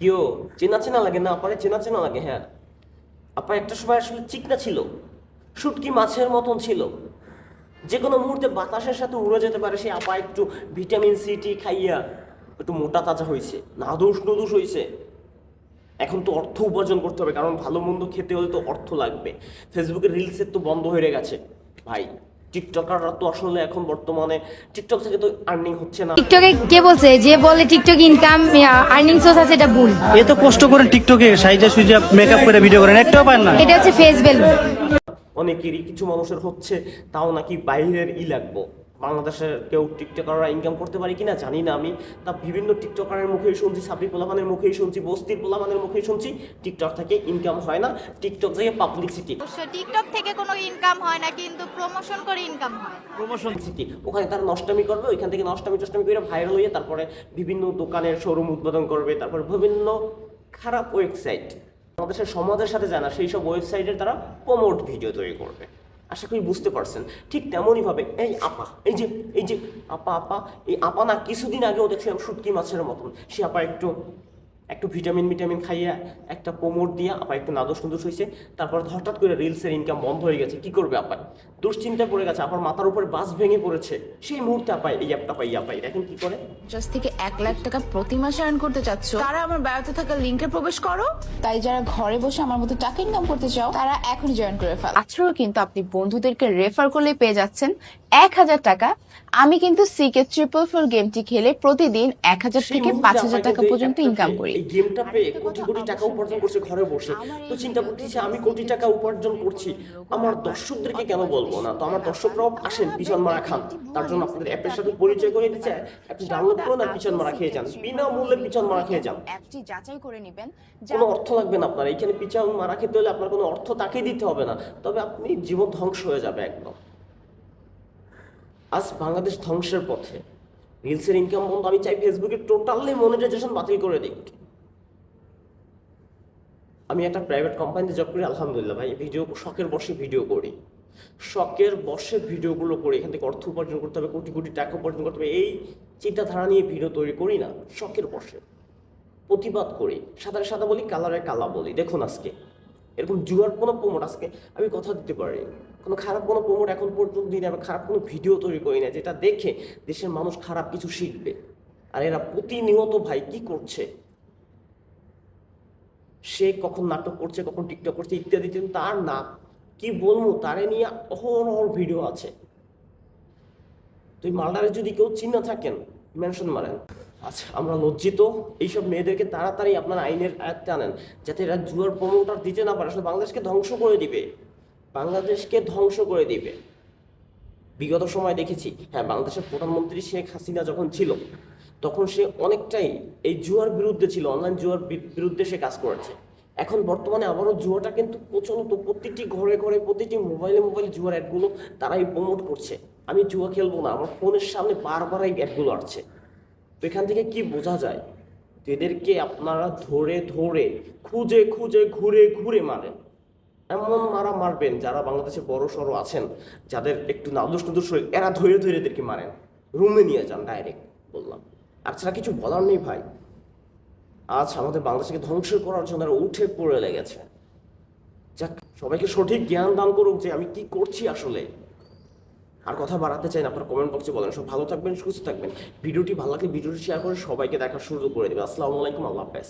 কেউ চেনা চেনা লাগে না? আপারে চেনা চেনা লাগে হ্যাঁ। আপা একটা সময় আসলে চিকনা ছিল। শুটকি মাছের মতন ছিল। যে কোনো মুহূর্তে বাতাসের সাথে উড়ে যেতে পারে, সে আপা একটু ভিটামিন সি, টি খাইয়া একটু মোটা তাজা হয়েছে নাদুস নদুস হয়েছে এখন তো অর্থ উপার্জন করতে হবে, কারণ ভালো মন্দ খেতে হলে তো অর্থ লাগবে। ফেসবুকের রিলসের তো বন্ধ হয়ে গেছে, ভাই। টিকটকাররা তো আসলে এখন বর্তমানে টিকটক থেকে তো আর্নিং হচ্ছে না। টিকটকে কে বলছে? যে বলে টিকটক ইনকাম আর্নিং সোর্স আছে এটা ভুল। তো কষ্ট করে টিকটকে সাইজা সুইজা মেকআপ করে ভিডিও করেন একটাও পান না। এটা হচ্ছে ফেস ভ্যালু অনেকেরই কিছু মানুষের হচ্ছে তাও নাকি বাইরের ই লাগবো। বাংলাদেশের কেউ টিকটকাররা ইনকাম করতে পারে কিনা জানি না আমি। তা বিভিন্ন টিকটকারের মুখেই শুনছি সাবরি পোলাপানের মুখেই শুনছি বস্তির পোলাপানের মুখেই শুনছি টিকটক থেকে ইনকাম হয় না টিকটক থেকে পাবলিসিটি টিকটক থেকে কোনো ইনকাম হয় না কিন্তু প্রমোশন করে ইনকাম হয়। প্রমোশন সিটি ওখানে তারা নষ্টামি করবে ওইখান থেকে নষ্টামি টষ্টামি করে ভাইরাল হয়ে তারপরে বিভিন্ন দোকানের শোরুম উদ্বোধন করবে তারপরে বিভিন্ন খারাপ ওয়েবসাইট বাংলাদেশের সমাজের সাথে জানা সেই সব ওয়েবসাইটের তারা প্রমোট ভিডিও তৈরি করবে। আশা করি বুঝতে পারছেন। ঠিক তেমনই ভাবে এই আপা, এই যে এই যে, আপা আপা, এই আপা না কিছুদিন আগেও দেখছিলাম শুটকি মাছের মতন। সে আপা একটু একটু ভিটামিন ভিটামিন খাইয়া একটা কোমর দিয়া আপা একটু নাদোষ নদোষ হয়েছে তারপর হঠাৎ করে রিলসের ইনকাম বন্ধ হয়ে গেছে কি করবে আপাই দুশ্চিন্তায় পড়ে গেছে আপার মাথার উপরে বাস ভেঙে পড়েছে সেই মুহূর্তে আপাই এই অ্যাপটা পাই আপাই দেখেন কি করে? পঞ্চাশ থেকে এক লাখ টাকা প্রতি মাসে আর্ন করতে চাচ্ছ। তারা আমার বায়োতে থাকা লিঙ্কে প্রবেশ করো। তাই যারা ঘরে বসে আমার মতো টাকা ইনকাম করতে চাও তারা এখনই জয়েন করে ফেল। আজকেও কিন্তু আপনি বন্ধুদেরকে রেফার করলে পেয়ে যাচ্ছেন এক হাজার টাকা। আমি কিন্তু সিকে ট্রিপল ফোর গেমটি খেলে প্রতিদিন এক হাজার থেকে পাঁচ হাজার টাকা পর্যন্ত ইনকাম করি। এই গেমটা পেয়ে কোটি কোটি টাকা উপার্জন করছে ঘরে বসে। তো চিন্তা করতেছি আমি কোটি টাকা উপার্জন করছি। আমার দর্শকদেরকে কেন বলব না? তো আমার দর্শকরাও আসেন পিছন মারা খান। তার জন্য আপনাদের অ্যাপের সাথে পরিচয় করে দিচ্ছে আপনি ডাউনলোড করুন আর পিছন মারা খেয়ে যান। বিনামূল্যে পিছন মারা খেয়ে যান। অ্যাপটি যাচাই করে নেবেন। কোনো অর্থ লাগবে না আপনার। এখানে পিছন মারা খেতে হলে আপনার কোনো অর্থ তাকে দিতে হবে না। তবে আপনি জীবন ধ্বংস হয়ে যাবে একদম। আজ বাংলাদেশ ধ্বংসের পথে। রিলসের ইনকাম বন্ধ। আমি চাই ফেসবুকে টোটালি মনিটাইজেশন বাতিল করে দিক। আমি একটা প্রাইভেট কোম্পানিতে জব করি, আলহামদুলিল্লাহ ভাই। ভিডিও শখের বসে ভিডিও করি। শখের বসে ভিডিওগুলো করি। এখান থেকে অর্থ উপার্জন করতে হবে, কোটি কোটি টাকা উপার্জন করতে হবে। এই চিন্তাধারা নিয়ে ভিডিও তৈরি করি না, শখের বসে প্রতিবাদ করি। সাদারে সাদা বলি, কালারে কালা বলি। দেখুন আজকে, এরকম জুয়ার কোনো প্রমোট আজকে আমি কথা দিতে পারি কোনো খারাপ কোনো প্রমোট এখন পর্যন্ত দিই না খারাপ কোনো ভিডিও তৈরি করি না, যেটা দেখে দেশের মানুষ খারাপ কিছু শিখবে। আর এরা প্রতিনিয়ত ভাই কি করছে? সে কখন নাটক করছে, কখন টিকটক করছে, ইত্যাদি তার না, কি বলব, তারে নিয়ে অহরহ ভিডিও আছে। তো এই মালদারে যদি কেউ চিহ্ন থাকেন মেনশন মারেন। আচ্ছা আমরা লজ্জিত। এইসব মেয়েদেরকে তাড়াতাড়ি আপনার আইনের আয়ত্তে আনেন যাতে এরা জুয়ার প্রমোটার দিতে না পারে। আসলে বাংলাদেশকে ধ্বংস করে দিবে। বাংলাদেশকে ধ্বংস করে দিবে। বিগত সময় দেখেছি হ্যাঁ বাংলাদেশের প্রধানমন্ত্রী শেখ হাসিনা যখন ছিল, তখন সে অনেকটাই এই জুয়ার বিরুদ্ধে ছিল, অনলাইন জুয়ার বিরুদ্ধে সে কাজ করেছে। এখন বর্তমানে আবারও জুয়াটা কিন্তু প্রচলিত প্রতিটি ঘরে ঘরে, প্রতিটি মোবাইলে মোবাইলে জুয়ার অ্যাডগুলো তারাই প্রমোট করছে। আমি জুয়া খেলব না, আমার ফোনের সামনে বারবার এই অ্যাডগুলো আসছে। তো এখান থেকে কি বোঝা যায়? তো এদেরকে আপনারা ধরে ধরে, খুঁজে খুঁজে, ঘুরে ঘুরে মারেন। এমন মারা মারবেন যারা বাংলাদেশে বড় সড়ো আছেন, যাদের একটু নাদুস নাদুস শরীর এরা ধরে ধরে এদেরকে মারেন। রুমে নিয়ে যান ডাইরেক্ট বললাম। আর ছাড়া কিছু বলার নেই ভাই। আজ আমাদের বাংলাদেশকে ধ্বংস করার জন্য উঠে পড়ে লেগেছে। যাক, সবাইকে সঠিক জ্ঞান দান করুক যে আমি কি করছি আসলে। আর কথা বাড়াতে চাই না, আপনারা কমেন্ট বক্সে বলেন। সব ভালো থাকবেন, সুস্থ থাকবেন। ভিডিওটি ভালো লাগলে ভিডিওটি শেয়ার করে সবাইকে দেখার শুরু করে দেবেন। আসসালামু আলাইকুম, আল্লাহ হাফেজ।